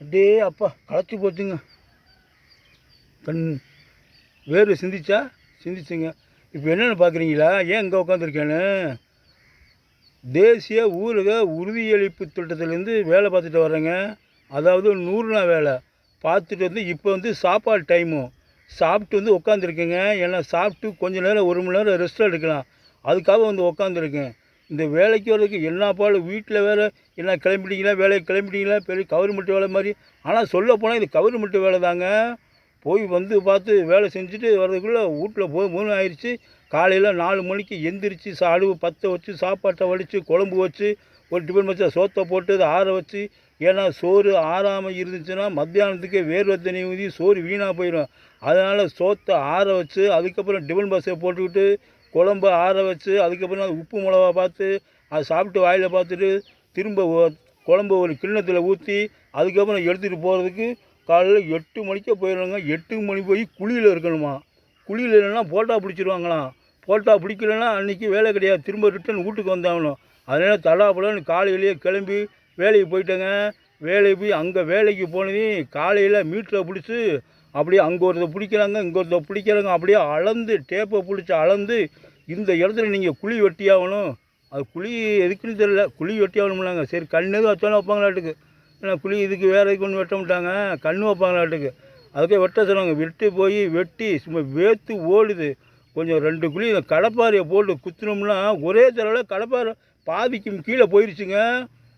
அப்படியே அப்பா களைச்சி போச்சுங்க. கண் வேறு சிந்திச்சா சிந்திச்சுங்க. இப்போ என்னென்னு பார்க்குறீங்களா ஏன் இங்கே உட்காந்துருக்கேன்னு தேசிய ஊரக உறுதியளிப்பு திட்டத்திலேருந்து வேலை பார்த்துட்டு வர்றேங்க. அதாவது நூறு நாள் வேலை. பார்த்துட்டு வந்து இப்போ வந்து சாப்பாடு டைமும் சாப்பிட்டு வந்து உட்காந்துருக்கேங்க ஏன்னா சாப்பிட்டு கொஞ்ச நேரம் ஒரு மணி நேரம் ரெஸ்ட் எடுக்கலாம். அதுக்காக வந்து உட்காந்துருக்கேன் இந்த வேலைக்கு வர்றதுக்கு என்ன பாடு வீட்டில் வேறு என்ன கிளம்பிட்டீங்களா வேலைக்கு கிளம்பிட்டீங்களா பெரிய கவர்மெண்ட் வேலை மாதிரி. ஆனால் சொல்ல போனால் இது கவர்மெண்ட் வேலை தாங்க. போய் வந்து பார்த்து வேலை செஞ்சுட்டு வர்றதுக்குள்ளே வீட்டில் போய் மூணு ஆயிடுச்சு காலையில் நாலு மணிக்கு எந்திரிச்சு சாடு பற்ற வச்சு சாப்பாட்டை வடித்து குழம்பு வச்சு ஒரு டிஃபன் வச்சு சோத்தை போட்டு அதை ஆற வச்சு ஏன்னா சோறு ஆறாமல் இருந்துச்சுன்னா மத்தியானத்துக்கு வேர்வை தண்ணி ஊதி சோறு வீணாக போயிடும் அதனால் சோத்தை ஆற வச்சு அதுக்கப்புறம் டிஃபன் பஸ்ஸை போட்டுக்கிட்டு குழம்ப ஆற வச்சு அதுக்கப்புறம் அது உப்பு மிளகா பார்த்து அதை சாப்பிட்டு வாயில் பார்த்துட்டு திரும்ப குழம்பு குழம்ப ஒரு கிண்ணத்தில் ஊற்றி அதுக்கப்புறம் எடுத்துகிட்டு போகிறதுக்கு காலையில் எட்டு மணிக்கே போயிடணுங்க எட்டு மணி போய் குழியில் இருக்கணுமா? குழியில் இல்லைன்னா போட்டா பிடிச்சிருவாங்களாம் போட்டா பிடிக்கலன்னா அன்றைக்கி வேலை கிடையாது. திரும்ப ரிட்டன் வீட்டுக்கு வந்தாகணும். அதனால் தடாபுலன்னு காலையிலேயே கிளம்பி வேலைக்கு போயிட்டேங்க. வேலைக்கு போய் அங்கே வேலைக்கு போனதையும் காலையில் மீட்டரை பிடிச்சி அப்படியே அங்கே ஒருத்த பிடிக்கிறாங்க இங்கே ஒருத்த பிடிக்கிறாங்க அப்படியே அளந்து டேப்பை பிடிச்சி அளந்து இந்த இடத்துல நீங்கள் குழி வெட்டி ஆகணும். அது குழி எதுக்குன்னு தெரியல குழி வெட்டி ஆகணும்னாங்க. சரி கண்ணு எதுவும் வச்சாலும் வைப்பாங்களாட்டுக்கு ஏன்னா குழி இதுக்கு வேறு இதுக்கு ஒன்று வெட்ட மாட்டாங்க. கண்ணு வைப்பாங்களாட்டுக்கு அதுக்கே வெட்ட சொன்னாங்க. வெட்டி போய் வெட்டி சும்மா வேத்து ஓடுது. கொஞ்சம் ரெண்டு குழி இந்த கடப்பாறையை போட்டு குத்தினோம்னா ஒரே தடவை கடப்பாறை பாதிக்கும் கீழே போயிடுச்சுங்க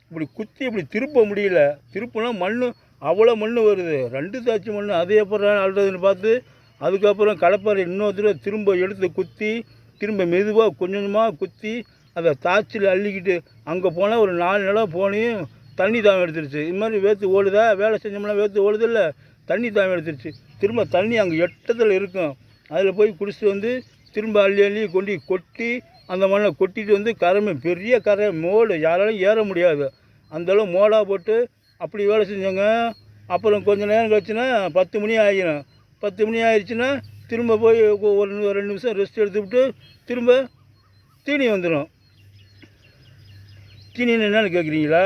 இப்படி குத்தி இப்படி திருப்ப முடியல. திருப்பினா மண் அவ்வளோ மண் வருது. ரெண்டு தாச்சி மண் அது அப்புறம் அழுறதுன்னு பார்த்து அதுக்கப்புறம் கடப்பாறை இன்னொரு திரும்ப எடுத்து குத்தி திரும்ப மெதுவாக கொஞ்சம் கொஞ்சமாக குத்தி அதை தாச்சில் அள்ளிக்கிட்டு அங்கே போனால் ஒரு நாலு நிலம் போனையும் தண்ணி தாகம் எடுத்துருச்சு. இது மாதிரி வேத்து ஓடுதா? வேலை செஞ்சோம்னா வேத்து ஓடுதில்ல. தண்ணி தாமம் எடுத்துருச்சு. திரும்ப தண்ணி அங்கே எட்டத்தில் இருக்கும். அதில் போய் குடிச்சிட்டு வந்து திரும்ப அள்ளி அள்ளி கொண்டு கொட்டி அந்த மண்ணை கொட்டிட்டு வந்து கரை பெரிய கரை மோடு யாராலும் ஏற முடியாது. அந்தளவு மோடாக போட்டு அப்படி வேலை செஞ்சோங்க. அப்புறம் கொஞ்ச நேரம் கழிச்சுன்னா பத்து மணி ஆகிடும் பத்து மணி ஆயிடுச்சுன்னா திரும்ப போய் ஒரு ரெண்டு நிமிஷம் ரெஸ்ட் எடுத்துவிட்டு திரும்ப தீனி வந்துடும் தீனின்னு என்னென்னு கேட்குறீங்களா?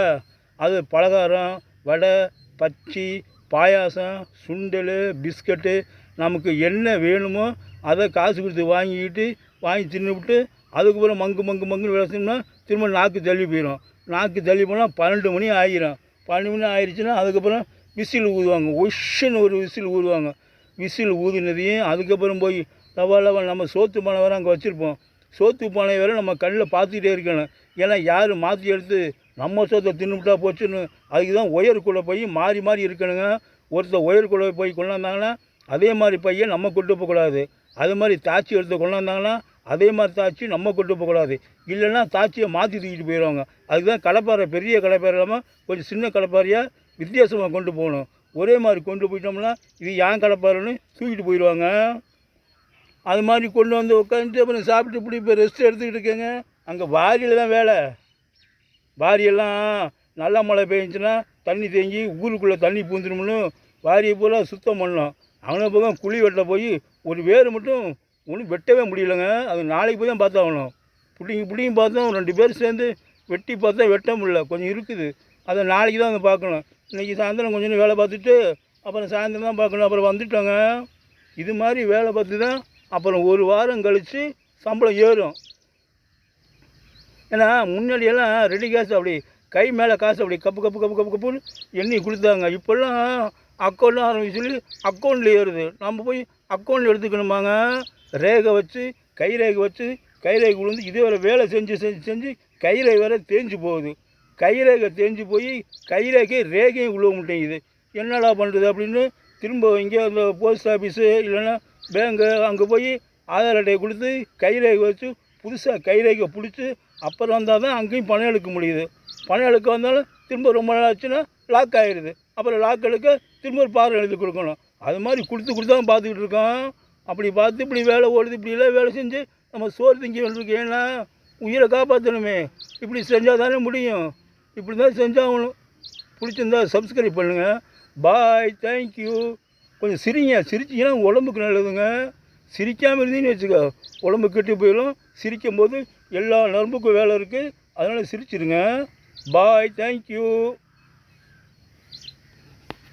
அது பலகாரம் வடை பச்சி பாயாசம் சுண்டல் பிஸ்கட்டு நமக்கு என்ன வேணுமோ அதை காசு கொடுத்து வாங்கிக்கிட்டு வாங்கி தின்னுவிட்டு அதுக்கப்புறம் மங்கு மங்கு மங்குன்னு வேலை செஞ்சோம்னா திரும்ப நாக்கு தள்ளி போயிடும் நாக்கு தள்ளி போனால் பன்னெண்டு மணி ஆகிரும் பன்னெண்டு மணி ஆயிடுச்சுன்னா அதுக்கப்புறம் விசில் ஊதுவாங்க. ஒஷ்ஷுன்னு ஒரு விசில் ஊதுவாங்க. விசில் ஊதுனதையும் அதுக்கப்புறம் போய் லவா லவா நம்ம சோத்து பானை வர அங்கே வச்சுருப்போம். சோத்து பானை வரை நம்ம கண்ணில் பார்த்துக்கிட்டே இருக்கணும். ஏன்னா யார் மாற்றி எடுத்து நம்ம சோத்தை தின்னுவிட்டா போச்சுன்னு அதுக்கு தான் ஒயருக்குள்ளே போய் மாறி மாறி இருக்கணுங்க. ஒருத்தர் ஒயருக்குள்ளே போய் கொண்டாந்தாங்கன்னா அதே மாதிரி பையன் நம்ம கொண்டு போகக்கூடாது. அது மாதிரி தாச்சி எடுத்து கொண்டாந்தாங்கன்னா அதே மாதிரி தாச்சி நம்ம கொண்டு போகக்கூடாது இல்லைன்னா தாச்சியை மாற்றி தூக்கிட்டு போயிடுவாங்க. அதுக்கு தான் கடப்பாறை பெரிய கடப்பாறை இல்லாமல் கொஞ்சம் சின்ன கடப்பாறையாக வித்தியாசமாக கொண்டு போகணும். ஒரே மாதிரி கொண்டு போயிட்டோம்னா இது ஏன் கடப்பாறைன்னு தூக்கிட்டு போயிடுவாங்க. அது மாதிரி கொண்டு வந்து உட்காந்துட்டு அப்புறம் சாப்பிட்டு இப்படி இப்போ ரெஸ்ட் எடுத்துக்கிட்டு இருக்கேங்க. அங்கே வாரியில் தான் வேலை. வாரியெல்லாம் நல்ல மழை பெஞ்சுன்னா தண்ணி தேங்கி ஊருக்குள்ளே தண்ணி பூந்துடும்னு வாரியை பூரா சுத்தம் பண்ணோம் அவனை போக குழி வெட்ட போய் ஒரு வேர் மட்டும் ஒன்றும் வெட்டவே முடியலங்க. அது நாளைக்கு போய் தான் பார்த்தாகணும் பிடிங்கி பிள்ளைங்க பார்த்தோம் ரெண்டு பேர் சேர்ந்து வெட்டி பார்த்தா வெட்ட முடியல. கொஞ்சம் இருக்குது. அதை நாளைக்கு தான் வந்து பார்க்கணும். இன்றைக்கி சாயந்தரம் கொஞ்சம் நேரம் வேலை பார்த்துட்டு அப்புறம் சாயந்தரம் தான் பார்க்கணும். அப்புறம் வந்துட்டோங்க. இது மாதிரி வேலை பார்த்து தான் அப்புறம் ஒரு வாரம் கழித்து சம்பளம் ஏறும். ஏன்னா முன்னாடியெல்லாம் ரெடி காசு அப்படி கை மேலே காசு அப்படி கப்பு கப்பு கப்பு கப்பு கப்புன்னு எண்ணி கொடுத்தாங்க. இப்போல்லாம் அக்கௌண்ட்லாம் ஆரம்பிச்சு சொல்லி அக்கௌண்ட்டில் ஏறுது. நம்ம போய் அக்கௌண்ட்டில் எடுத்துக்கணுமாங்க? ரேகை வச்சு கை ரேகை வச்சு கை ரேகை விழுந்து இதே வரை வேலை செஞ்சு செஞ்சு செஞ்சு கை ரேகை தேஞ்சு போகுது. கை ரேகை தேஞ்சு போய் கை ரேகை ரேகையும் விழுவ மாட்டேங்குது என்னடா பண்ணுறது அப்படின்னு திரும்ப இங்கே அந்த போஸ்ட் ஆஃபீஸு இல்லைன்னா பேங்கு அங்கே போய் ஆதார் அட்டையை கொடுத்து கை ரேகை வச்சு புதுசாக கை ரேகை பிடிச்சி அப்புறம் வந்தால் தான் அங்கேயும் பணம் எடுக்க முடியுது. பணம் எடுக்க வந்தாலும் திரும்ப ரொம்ப நாள் ஆச்சுன்னா லாக் ஆகிடுது அப்புறம் லாக் எடுக்க திரும்ப ஒரு பாரம் எழுதி கொடுக்கணும். அது மாதிரி கொடுத்து கொடுத்து தான் பார்த்துக்கிட்டு இருக்கோம். அப்படி பார்த்து இப்படி வேலை ஓடுது இப்படிலாம் வேலை செஞ்சு நம்ம சோறு திங்க வேண்டியிருக்கு ஏன்னா உயிரை காப்பாற்றணுமே இப்படி செஞ்சால் தானே முடியும். இப்படி தான் செஞ்சாகணும். பிடிச்சிருந்தா சப்ஸ்கிரைப் பண்ணுங்கள் பாய் தேங்க்யூ கொஞ்சம் சிரிங்க. சிரிச்சிங்கன்னா உடம்புக்கு நல்லதுங்க. சிரிக்காமல் இருந்தீங்கன்னு வச்சுக்கோ. உடம்பு கெட்டு போயிடும். சிரிக்கும் போது எல்லா நரம்புக்கும் வேலை இருக்குது அதனால் சிரிச்சிருங்க. Bye thank you